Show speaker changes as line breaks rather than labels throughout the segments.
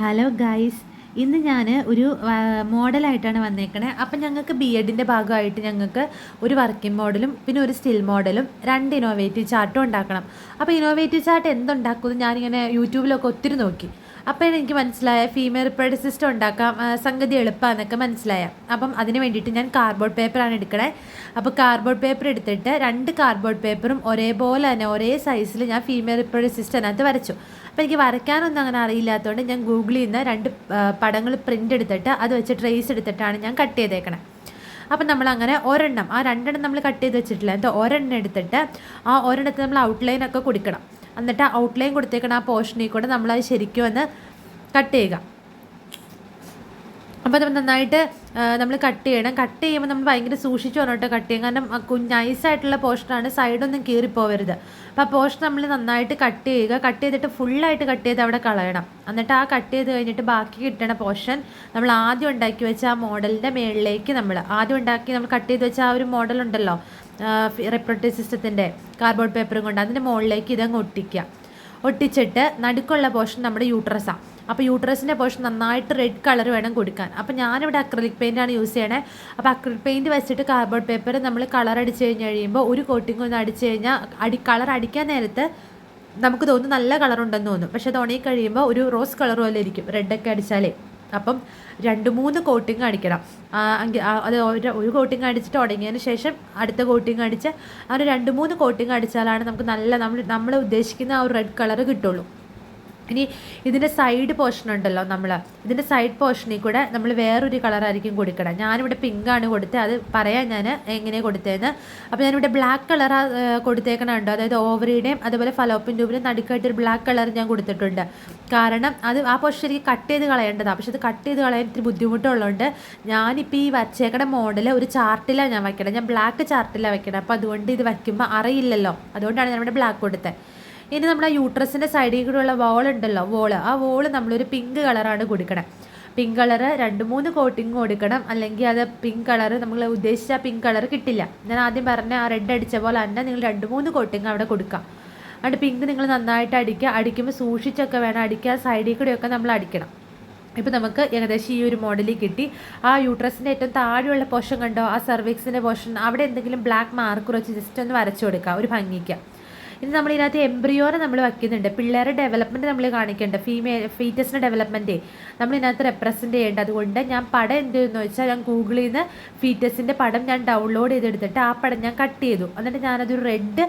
Hello guys ഇന്ന് ഞാൻ ഒരു മോഡലായിട്ടാണ് വന്നേക്കണേ. അപ്പം ഞങ്ങൾക്ക് ബി എഡിന്റെ ഭാഗമായിട്ട് ഞങ്ങൾക്ക് ഒരു വർക്കിംഗ് മോഡലും പിന്നെ ഒരു സ്റ്റിൽ മോഡലും രണ്ട് ഇന്നോവേറ്റീവ് ചാർട്ടും ഉണ്ടാക്കണം. അപ്പോൾ ഇന്നോവേറ്റീവ് ചാർട്ട് എന്തുണ്ടാക്കുമെന്ന് ഞാനിങ്ങനെ യൂട്യൂബിലൊക്കെ ഒത്തിരി നോക്കി. അപ്പോഴാണ് എനിക്ക് മനസ്സിലായ ഫീമെയിൽ റിപ്പയർഡ് സിസ്റ്റം ഉണ്ടാക്കാം സംഗതി എളുപ്പമാണെന്നൊക്കെ മനസ്സിലായ. അപ്പം അതിന് വേണ്ടിയിട്ട് ഞാൻ കാർഡ്ബോർഡ് പേപ്പറാണ് എടുക്കണേ. അപ്പോൾ കാർഡ്ബോർഡ് പേപ്പർ എടുത്തിട്ട് രണ്ട് കാർഡ്ബോർഡ് പേപ്പറും ഒരേപോലെ തന്നെ ഒരേ സൈസിൽ ഞാൻ ഫീമെയിൽ റിപ്പയർഡ് സിസ്റ്റം അതിനകത്ത് വരച്ചു. അപ്പോൾ എനിക്ക് വരയ്ക്കാനൊന്നും അങ്ങനെ അറിയില്ലാത്തതുകൊണ്ട് ഞാൻ ഗൂഗിളിൽ നിന്ന് രണ്ട് പടങ്ങൾ പ്രിന്റ് എടുത്തിട്ട് അത് വെച്ച് ട്രേസ് എടുത്തിട്ടാണ് ഞാൻ കട്ട് ചെയ്തേക്കണേ. അപ്പം നമ്മൾ അങ്ങനെ ഒരെണ്ണം ആ രണ്ടെണ്ണം നമ്മൾ കട്ട് ചെയ്ത് വെച്ചിട്ടില്ല. എന്നിട്ട് ഒരെണ്ണം എടുത്തിട്ട് ആ ഒരെണ്ണത്തിൽ നമ്മൾ ഔട്ട്ലൈനൊക്കെ കൊടുക്കണം. എന്നിട്ട് ഔട്ട്ലൈൻ കൊടുത്തേക്കണ ആ പോർഷനിൽ കൂടെ നമ്മളത് ശരിക്കും ഒന്ന് കട്ട് ചെയ്യുക. അപ്പോൾ നമ്മൾ നന്നായിട്ട് നമ്മൾ കട്ട് ചെയ്യണം. കട്ട് ചെയ്യുമ്പോൾ നമ്മൾ ഭയങ്കര സൂക്ഷിച്ച് വേണം കട്ട് ചെയ്യാൻ. കാരണം നൈസായിട്ടുള്ള പോർഷനാണ് സൈഡൊന്നും കീറിപ്പോവരുത് അപ്പോൾ ആ പോർഷൻ നമ്മൾ നന്നായിട്ട് കട്ട് ചെയ്യുക. കട്ട് ചെയ്തിട്ട് ഫുള്ളായിട്ട് കട്ട് ചെയ്ത് അവിടെ കളയണം. എന്നിട്ട് ആ കട്ട് ചെയ്ത് കഴിഞ്ഞിട്ട് ബാക്കി കിട്ടണ പോർഷൻ നമ്മൾ ആദ്യം ഉണ്ടാക്കി വെച്ച ആ മോഡലിന്റെ മുകളിലേക്ക് നമ്മൾ ആദ്യം ഉണ്ടാക്കി നമ്മൾ കട്ട് ചെയ്ത് വെച്ച ആ ഒരു മോഡൽ ഉണ്ടല്ലോ റെപ്രട്ടീവ് സിസ്റ്റത്തിന്റെ കാർബോർഡ് പേപ്പറും കൊണ്ട് അതിന്റെ മുകളിലേക്ക് ഇതങ്ങ് ഒട്ടിക്കുക. ഒട്ടിച്ചിട്ട് നടുക്കുള്ള പോർഷൻ നമ്മുടെ യൂട്രസാണ് അപ്പോൾ യൂട്രസിന്റെ പോർഷൻ നന്നായിട്ട് റെഡ് കളർ വേണം കൊടുക്കാൻ. അപ്പോൾ ഞാനിവിടെ അക്രലിക് പെയിന്റാണ് യൂസ് ചെയ്യണേ. അപ്പോൾ അക്രലിക് പെയിന്റ് വെച്ചിട്ട് കാർബോർഡ് പേപ്പർ നമ്മൾ കളർ അടിച്ച് കഴിഞ്ഞ് കഴിയുമ്പോൾ ഒരു കോട്ടിംഗ് ഒന്ന് അടിച്ച് കഴിഞ്ഞാൽ അടി കളർ അടിക്കാൻ നേരത്ത് നമുക്ക് തോന്നും നല്ല കളറുണ്ടെന്ന് തോന്നും. പക്ഷേ അത് ഉണങ്ങി കഴിയുമ്പോൾ ഒരു റോസ് കളർ പോലെ ഇരിക്കും. റെഡൊക്കെ അടിച്ചാലേ. അപ്പം രണ്ട് മൂന്ന് കോട്ടിങ് അടിക്കണം അത് ഒരു കോട്ടിങ് അടിച്ചിട്ട് ഉടങ്ങിയതിന് ശേഷം അടുത്ത കോട്ടിങ് അടിച്ച് അങ്ങനെ രണ്ട് മൂന്ന് കോട്ടിങ് അടിച്ചാലാണ് നമുക്ക് നല്ല നമ്മൾ നമ്മൾ ഉദ്ദേശിക്കുന്ന ആ ഒരു റെഡ് കളർ കിട്ടുള്ളൂ. ഇനി ഇതിന്റെ സൈഡ് പോർഷൻ ഉണ്ടല്ലോ നമ്മൾ ഇതിന്റെ സൈഡ് പോർഷനിൽ കൂടെ നമ്മൾ വേറൊരു കളറായിരിക്കും കൊടുക്കണം. ഞാനിവിടെ പിങ്കാണ് കൊടുത്തത് അത് പറയാം ഞാൻ എങ്ങനെയാണ് കൊടുത്തതെന്ന് അപ്പോൾ ഞാനിവിടെ ബ്ലാക്ക് കളർ കൊടുത്തേക്കണുണ്ടോ അതായത് ഓവറിയുടെയും അതുപോലെ ഫലോപ്പിൻ ട്യൂബിലും നടുക്കായിട്ട് ഒരു ബ്ലാക്ക് കളർ ഞാൻ കൊടുത്തിട്ടുണ്ട്. കാരണം അത് ആ പോർഷൻ എനിക്ക് കട്ട് ചെയ്ത് കളയേണ്ടതാണ് പക്ഷെ അത് കട്ട് ചെയ്ത് കളയാൻ ഇത്തിരി ബുദ്ധിമുട്ടുള്ളതുകൊണ്ട് ഞാനിപ്പോൾ ഈ വച്ചേക്കണ മോഡൽ ഒരു ചാർട്ടിലാണ് ഞാൻ വയ്ക്കണം. ഞാൻ ബ്ലാക്ക് ചാർട്ടിലാണ് വയ്ക്കണം. അപ്പോൾ അതുകൊണ്ട് ഇത് വയ്ക്കുമ്പോൾ അറിയില്ലല്ലോ. അതുകൊണ്ടാണ് ഞാൻ ഇവിടെ ബ്ലാക്ക് കൊടുത്തത് ഇനി നമ്മൾ ആ യൂട്രസിന്റെ സൈഡിൽ കൂടെയുള്ള വോൾ ഉണ്ടല്ലോ വോൾ ആ വോൾ നമ്മളൊരു പിങ്ക് കളറാണ് കൊടുക്കണം. പിങ്ക് കളർ രണ്ട് മൂന്ന് കോട്ടിങ് കൊടുക്കണം. അല്ലെങ്കിൽ അത് പിങ്ക് കളർ നമ്മൾ ഉദ്ദേശിച്ച പിങ്ക് കളർ കിട്ടില്ല. ഞാൻ ആദ്യം പറഞ്ഞ ആ റെഡ് അടിച്ച പോലെ തന്നെ നിങ്ങൾ രണ്ട് മൂന്ന് കോട്ടിങ് അവിടെ കൊടുക്കാം. അതുകൊണ്ട് പിങ്ക് നിങ്ങൾ നന്നായിട്ട് അടിക്കുക. അടിക്കുമ്പോൾ സൂക്ഷിച്ചൊക്കെ വേണം. അടിക്കുക സൈഡിൽ കൂടെയൊക്കെ നമ്മൾ അടിക്കണം. ഇപ്പം നമുക്ക് ഏകദേശം ഈ ഒരു മോഡലിൽ കിട്ടി. ആ യൂട്രസിന്റെ ഏറ്റവും താഴെയുള്ള പോർഷൻ കണ്ടോ? ആ സർവീക്സിന്റെ പോർഷൻ അവിടെ എന്തെങ്കിലും ബ്ലാക്ക് മാർക്ക് വെച്ച് ജസ്റ്റ് ഒന്ന് വരച്ചു കൊടുക്കുക ഒരു ഭംഗിക്ക്. ഇനി നമ്മൾ ഇതിനകത്ത് എംബ്രിയോനെ നമ്മൾ വയ്ക്കുന്നുണ്ട് പിള്ളേരെ ഡെവലപ്മെന്റ് നമ്മൾ കാണിക്കേണ്ട. ഫീമെയിൽ ഫീറ്റസിന്റെ ഡെവലപ്മെന്റ് നമ്മൾ ഇതിനകത്ത് റെപ്രസെന്റ് ചെയ്യേണ്ട. അതുകൊണ്ട് ഞാൻ പടം എന്ത് എന്ന് വെച്ചാൽ ഞാൻ ഗൂഗിളിൽ നിന്ന് ഫീറ്റസിന്റെ പടം ഞാൻ ഡൗൺലോഡ് ചെയ്തെടുത്തിട്ട് ആ പടം ഞാൻ കട്ട് ചെയ്തു. എന്നിട്ട് ഞാനതൊരു റെഡ്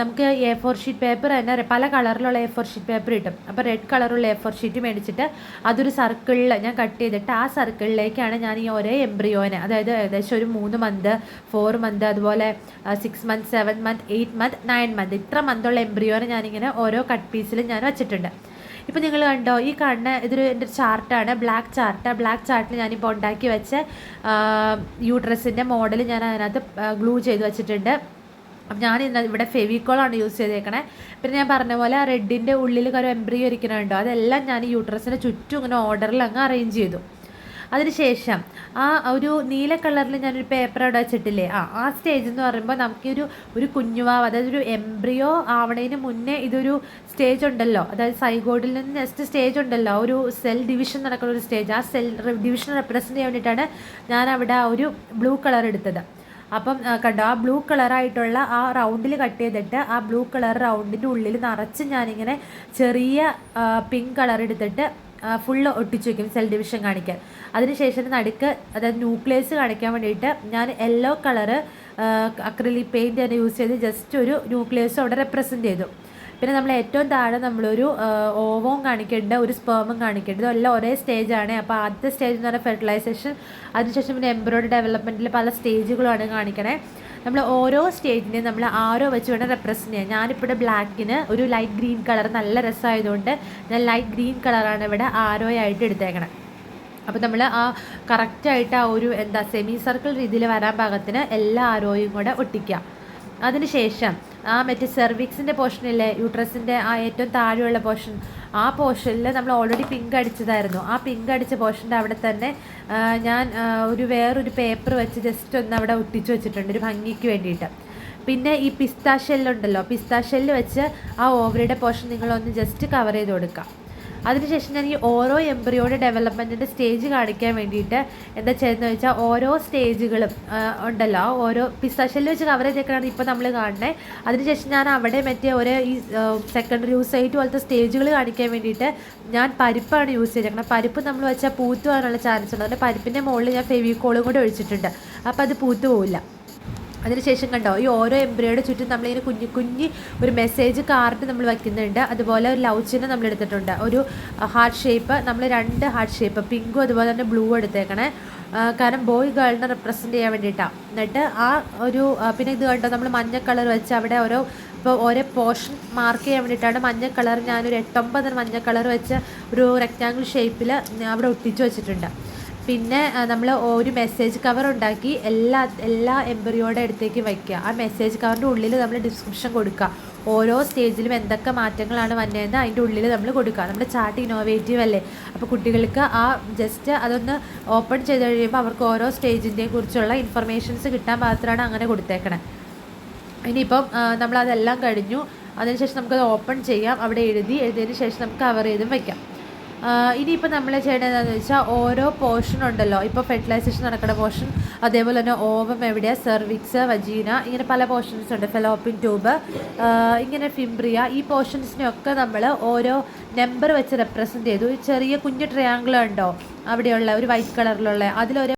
നമുക്ക് എ ഫോർ ഷീറ്റ് പേപ്പർ തന്നെ പല കളറിലുള്ള എ ഫോർ ഷീറ്റ് പേപ്പർ കിട്ടും. അപ്പോൾ റെഡ് കളറുള്ള എ ഫോർ ഷീറ്റ് മേടിച്ചിട്ട് അതൊരു സർക്കിളിൽ ഞാൻ കട്ട് ചെയ്തിട്ട് ആ സർക്കിളിലേക്കാണ് ഞാൻ ഈ ഒരേ എംബ്രിയോനെ അതായത് ഏകദേശം ഒരു മൂന്ന് മന്ത് ഫോർ മന്ത് അതുപോലെ six month seven month eight month nine month ഇത്ര മന്തുള്ള എംബ്രിയോനെ ഞാനിങ്ങനെ ഓരോ കട്ട് പീസിലും ഞാൻ വെച്ചിട്ടുണ്ട്. ഇപ്പം നിങ്ങൾ കണ്ടോ ഈ കാണുന്ന ഇതൊരു എന്റെ ചാർട്ടാണ് ബ്ലാക്ക് ചാർട്ട് ബ്ലാക്ക് ചാർട്ടിൽ ഞാനിപ്പോൾ ഉണ്ടാക്കി വെച്ച യൂട്രസിന്റെ മോഡൽ ഞാൻ അതിനകത്ത് ഗ്ലൂ ചെയ്ത് വെച്ചിട്ടുണ്ട്. അപ്പം ഞാൻ ഇന്ന് ഇവിടെ ഫെവിക്കോളാണ് യൂസ് ചെയ്തേക്കണേ. പിന്നെ ഞാൻ പറഞ്ഞ പോലെ റെഡിന്റെ ഉള്ളിൽ ഒരു എംബ്രിയോ ഇരിക്കണുണ്ടോ? അതെല്ലാം ഞാൻ യൂട്രസിന്റെ ചുറ്റും ഇങ്ങനെ ഓർഡറിൽ അങ്ങ് അറേഞ്ച് ചെയ്തു. അതിനുശേഷം ആ ഒരു നീല കളറിൽ ഞാനൊരു പേപ്പർ അവിടെ വെച്ചിട്ടില്ലേ? ആ ആ സ്റ്റേജ് എന്ന് പറയുമ്പോൾ നമുക്കൊരു ഒരു കുഞ്ഞുവാവ് അതായത് ഒരു എംബ്രിയോ ആവണതിന് മുന്നേ ഇതൊരു സ്റ്റേജ് ഉണ്ടല്ലോ. അതായത് സൈഗോഡിൽ നിന്ന് നെക്സ്റ്റ് സ്റ്റേജ് ഉണ്ടല്ലോ. ഒരു സെൽ ഡിവിഷൻ നടക്കുന്ന ഒരു സ്റ്റേജ് ആ സെൽ ഡിവിഷൻ റെപ്രസെന്റ് ചെയ്യാൻ വേണ്ടിയിട്ടാണ് ഞാൻ അവിടെ ആ ഒരു ബ്ലൂ കളർ എടുത്തത്. അപ്പം കണ്ടോ ആ ബ്ലൂ കളറായിട്ടുള്ള ആ റൗണ്ടിൽ കട്ട് ചെയ്തിട്ട് ആ ബ്ലൂ കളർ റൗണ്ടിന്റെ ഉള്ളിൽ നിറച്ച് ഞാനിങ്ങനെ ചെറിയ പിങ്ക് കളർ എടുത്തിട്ട് ഫുള്ള് ഒട്ടിച്ചു വെക്കും സെൽ ഡിവിഷൻ കാണിക്കാൻ. അതിനുശേഷം നടുക്ക് അതായത് ന്യൂക്ലിയസ് കാണിക്കാൻ വേണ്ടിയിട്ട് ഞാൻ യെല്ലോ കളറ് അക്രലിക് പെയിന്റ് തന്നെ യൂസ് ചെയ്ത് ജസ്റ്റ് ഒരു ന്യൂക്ലിയസ് അവിടെ റെപ്രസെന്റ് ചെയ്തു. പിന്നെ നമ്മൾ ഏറ്റവും താഴെ നമ്മളൊരു ഓവവും കാണിക്കേണ്ട ഒരു സ്പേമും കാണിക്കേണ്ടത് എല്ലാം ഒരേ സ്റ്റേജാണ് അപ്പോൾ ആദ്യത്തെ സ്റ്റേജ് എന്ന് പറഞ്ഞാൽ ഫെർട്ടിലൈസേഷൻ അതിനുശേഷം പിന്നെ എംബ്രോയിഡറി ഡെവലപ്മെന്റിൽ പല സ്റ്റേജുകളാണ് കാണിക്കണേ. നമ്മൾ ഓരോ സ്റ്റേജിനെയും നമ്മൾ ആരോ വെച്ച് വേണം റെപ്രസെന്റ് ചെയ്യാൻ. ഞാനിപ്പോൾ ബ്ലാക്കിന് ഒരു ലൈറ്റ് ഗ്രീൻ കളർ നല്ല രസമായതുകൊണ്ട് ഞാൻ ലൈറ്റ് ഗ്രീൻ കളറാണ് ഇവിടെ ആരോ ആയിട്ട് എടുത്തേക്കണേ. അപ്പോൾ നമ്മൾ ആ കറക്റ്റായിട്ട് ആ ഒരു എന്താ സെമി സർക്കിൾ രീതിയിൽ വരാൻ പാകത്തിന് എല്ലാ ആരോയും കൂടെ ഒട്ടിക്കുക അതിനുശേഷം ആ മറ്റേ സെർവിക്സിന്റെ പോർഷനില്ലേ യൂട്രസിന്റെ ആ ഏറ്റവും താഴെയുള്ള പോർഷൻ ആ പോർഷനിൽ നമ്മൾ ഓൾറെഡി പിങ്ക് അടിച്ചതായിരുന്നു. ആ പിങ്ക് അടിച്ച പോർഷന്റെ അവിടെ തന്നെ ഞാൻ ഒരു വേറൊരു പേപ്പർ വെച്ച് ജസ്റ്റ് ഒന്ന് അവിടെ ഒട്ടിച്ചു വെച്ചിട്ടുണ്ട് ഒരു ഭംഗിക്ക് വേണ്ടിയിട്ട്. പിന്നെ ഈ പിസ്ത ഷെല്ലുണ്ടല്ലോ പിസ്ത ഷെല്ല് വെച്ച് ആ ഓവറിയുടെ പോർഷൻ നിങ്ങളൊന്ന് ജസ്റ്റ് കവർ ചെയ്ത് കൊടുക്കുക അതിനുശേഷം ഞാൻ ഈ ഓരോ എംബ്രിയോയുടെ ഡെവലപ്മെന്റിന്റെ സ്റ്റേജ് കാണിക്കാൻ വേണ്ടിയിട്ട് എന്താ ചെയ്യുന്നത് വെച്ചാൽ ഓരോ സ്റ്റേജുകളും ഉണ്ടല്ലോ. ഓരോ പിസ്താശല്യം വെച്ച് കവർ ചെയ്തേക്കാണ് ഇപ്പോൾ നമ്മൾ കാണുന്നത് അതിനുശേഷം ഞാൻ അവിടെ മറ്റേ ഒരു ഈ സെക്കൻഡറി യൂസ് ആയിട്ട് പോലത്തെ സ്റ്റേജുകൾ കാണിക്കാൻ വേണ്ടിയിട്ട് ഞാൻ പരിപ്പാണ് യൂസ് ചെയ്തേക്കുന്നത് പരിപ്പ് നമ്മൾ വെച്ചാൽ പൂത്തു പോകാനുള്ള ചാൻസ് ഉണ്ട്. അതുകൊണ്ട് പരിപ്പിന്റെ മുകളിൽ ഞാൻ ഫെവിക്കോളും കൂടി ഒഴിച്ചിട്ടുണ്ട്. അപ്പോൾ അത് പൂത്തു പോവില്ല. അതിനുശേഷം കണ്ടോ ഈ ഓരോ എംബ്രിയോയുടെ ചുറ്റും നമ്മളിങ്ങനെ കുഞ്ഞു കുഞ്ഞ് ഒരു മെസ്സേജ് കാർഡ് നമ്മൾ വയ്ക്കുന്നുണ്ട്. അതുപോലെ ഒരു ലവ് ചിഹ്നം നമ്മൾ എടുത്തിട്ടുണ്ട്. ഒരു ഹാർട്ട് ഷേപ്പ് നമ്മൾ രണ്ട് ഹാർട്ട് ഷേപ്പ് പിങ്കും അതുപോലെ തന്നെ ബ്ലൂ എടുത്തേക്കണേ. കാരണം ബോയ് ഗേളിനെ റെപ്രസെന്റ് ചെയ്യാൻ വേണ്ടിയിട്ടാണ് എന്നിട്ട് ആ ഒരു പിന്നെ ഇത് കണ്ടോ നമ്മൾ മഞ്ഞ കളർ വെച്ച് അവിടെ ഓരോ ഇപ്പോൾ ഓരോ പോർഷൻ മാർക്ക് ചെയ്യാൻ വേണ്ടിയിട്ടാണ് മഞ്ഞ കളർ ഞാനൊരു എട്ടൊമ്പത് മഞ്ഞ കളർ വെച്ച് ഒരു റെക്റ്റാങ്കിൾ ഷേപ്പിൽ അവിടെ ഒട്ടിച്ച് വെച്ചിട്ടുണ്ട്. പിന്നെ നമ്മൾ ഒരു മെസ്സേജ് കവർ ഉണ്ടാക്കി എല്ലാ എല്ലാ എംബ്രിയോയുടെ അടുത്തേക്ക് വയ്ക്കുക. ആ മെസ്സേജ് കവറിന്റെ ഉള്ളിൽ നമ്മൾ ഡിസ്ക്രിപ്ഷൻ കൊടുക്കുക. ഓരോ സ്റ്റേജിലും എന്തൊക്കെ മാറ്റങ്ങളാണ് വന്നതെന്ന് അതിന്റെ ഉള്ളിൽ നമ്മൾ കൊടുക്കുക. നമ്മുടെ ചാർട്ട് ഇന്നോവേറ്റീവ് അല്ലേ? അപ്പോൾ കുട്ടികൾക്ക് ആ ജസ്റ്റ് അതൊന്ന് ഓപ്പൺ ചെയ്ത് കഴിയുമ്പോൾ അവർക്ക് ഓരോ സ്റ്റേജിന്റെയും കുറിച്ചുള്ള ഇൻഫർമേഷൻസ് കിട്ടാൻ മാത്രമാണ് അങ്ങനെ കൊടുത്തേക്കണേ. ഇനിയിപ്പം നമ്മളതെല്ലാം കഴിഞ്ഞു. അതിനുശേഷം നമുക്കത് ഓപ്പൺ ചെയ്യാം. അവിടെ എഴുതി എഴുതിയതിന് ശേഷം നമുക്ക് കവർ ചെയ്തും വെക്കാം ആ, ഇനിയിപ്പോൾ നമ്മൾ ചെയ്യേണ്ടത് എന്താണെന്ന് വെച്ചാൽ ഓരോ പോർഷൻ ഉണ്ടല്ലോ. ഇപ്പോൾ ഫെർട്ടിലൈസേഷൻ നടക്കുന്ന പോർഷൻ അതേപോലെ തന്നെ ഓവം എവിടെയാണ് സെർവിക്സ് വജീന ഇങ്ങനെ പല പോർഷൻസ് ഉണ്ട്. ഫെലോപ്പിൻ ട്യൂബ് ഇങ്ങനെ ഫിംബ്രിയ ഈ പോർഷൻസിനെയൊക്കെ നമ്മൾ ഓരോ നമ്പർ വെച്ച് റെപ്രസെന്റ് ചെയ്തു. ചെറിയ കുഞ്ഞു ട്രയാങ്കിൾ ഉണ്ടോ? അവിടെയുള്ള ഒരു വൈറ്റ് കളറിലുള്ള അതിലൊരു